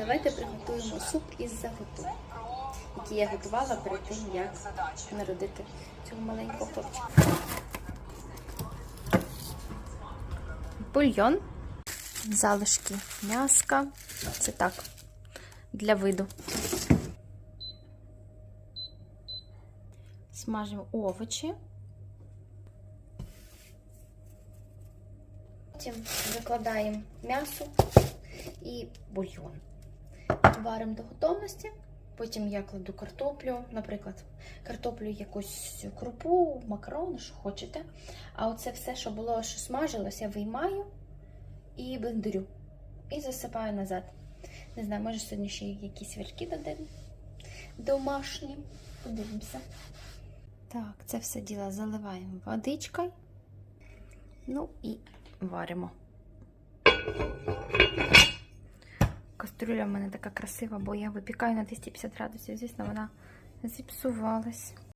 Давайте приготуємо суп із заготовок, який я готувала перед тим, як народити цього маленького хлопчика. Бульйон, залишки м'яска. Це так, для виду. Смажимо овочі. Потім викладаємо м'ясо і бульйон. Варимо до готовності. Потім я кладу картоплю, наприклад, картоплю якусь крупу, макарони, що хочете. А оце все, що було, що смажилось, я виймаю і блендерю. І засипаю назад. Не знаю, може сьогодні ще якісь вершки додам домашні. Подивимося. Так, це все діло заливаємо водичкою. Ну і варимо. Каструля в мене така красива, бо я випікаю на 250 градусів. Звісно, вона зіпсувалась.